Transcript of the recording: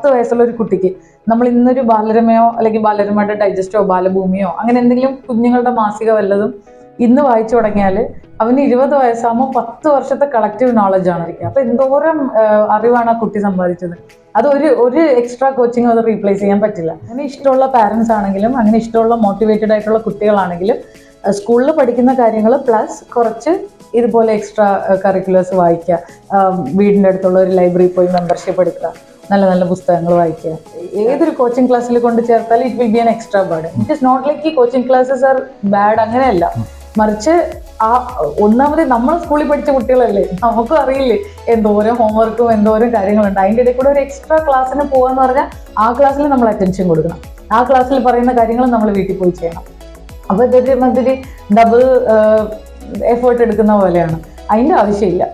പത്ത് വയസ്സുള്ള ഒരു കുട്ടിക്ക് നമ്മൾ ഇന്നൊരു ബാലരമയോ അല്ലെങ്കിൽ ബാലരമയുടെ ഡൈജസ്റ്റോ ബാലഭൂമിയോ അങ്ങനെ എന്തെങ്കിലും കുഞ്ഞുങ്ങളുടെ മാസിക വല്ലതും ഇന്ന് വായിച്ചു തുടങ്ങിയാൽ അവന് ഇരുപത് വയസ്സാകുമ്പോൾ പത്ത് വർഷത്തെ കളക്റ്റീവ് നോളജ് ആണ് ഇരിക്കുക. അപ്പൊ എന്തോരം അറിവാണ് ആ കുട്ടി സമ്പാദിച്ചത്. അത് ഒരു ഒരു എക്സ്ട്രാ കോച്ചിങ് അത് റീപ്ലേസ് ചെയ്യാൻ പറ്റില്ല. അങ്ങനെ ഇഷ്ടമുള്ള പാരൻസ് ആണെങ്കിലും അങ്ങനെ ഇഷ്ടമുള്ള മോട്ടിവേറ്റഡ് ആയിട്ടുള്ള കുട്ടികളാണെങ്കിലും സ്കൂളിൽ പഠിക്കുന്ന കാര്യങ്ങൾ പ്ലസ് കുറച്ച് ഇതുപോലെ എക്സ്ട്രാ കറിക്കുലേഴ്സ് വായിക്കുക വീടിന്റെ അടുത്തുള്ള ഒരു ലൈബ്രറി പോയി മെമ്പർഷിപ്പ് എടുക്കുക. നല്ല നല്ല പുസ്തകങ്ങൾ വായിക്കുക. ഏതൊരു കോച്ചിങ് ക്ലാസ്സിൽ കൊണ്ട് ചേർത്താലും it will be an extra burden it is not like ഈ കോച്ചിങ് ക്ലാസ്സസ് ആർ ബാഡ് അങ്ങനെയല്ല. മറിച്ച് ആ ഒന്നാമത് നമ്മൾ സ്കൂളിൽ പഠിച്ച കുട്ടികളല്ലേ? നമുക്കും അറിയില്ലേ എന്തോരം ഹോംവർക്കും എന്തോരം കാര്യങ്ങളുണ്ട്. അതിന്റെ ഇടയിൽ കൂടെ ഒരു എക്സ്ട്രാ ക്ലാസ്സിന് പോകാന്ന് പറഞ്ഞാൽ ആ ക്ലാസ്സിൽ നമ്മൾ അറ്റൻഷൻ കൊടുക്കണം. ആ ക്ലാസ്സിൽ പറയുന്ന കാര്യങ്ങൾ നമ്മൾ വീട്ടിൽ പോയി ചെയ്യണം. അപ്പോൾ ഇതൊരു മതിരി ഡബിൾ എഫേർട്ട് എടുക്കുന്ന പോലെയാണ്. അതിന്റെ ആവശ്യമില്ല.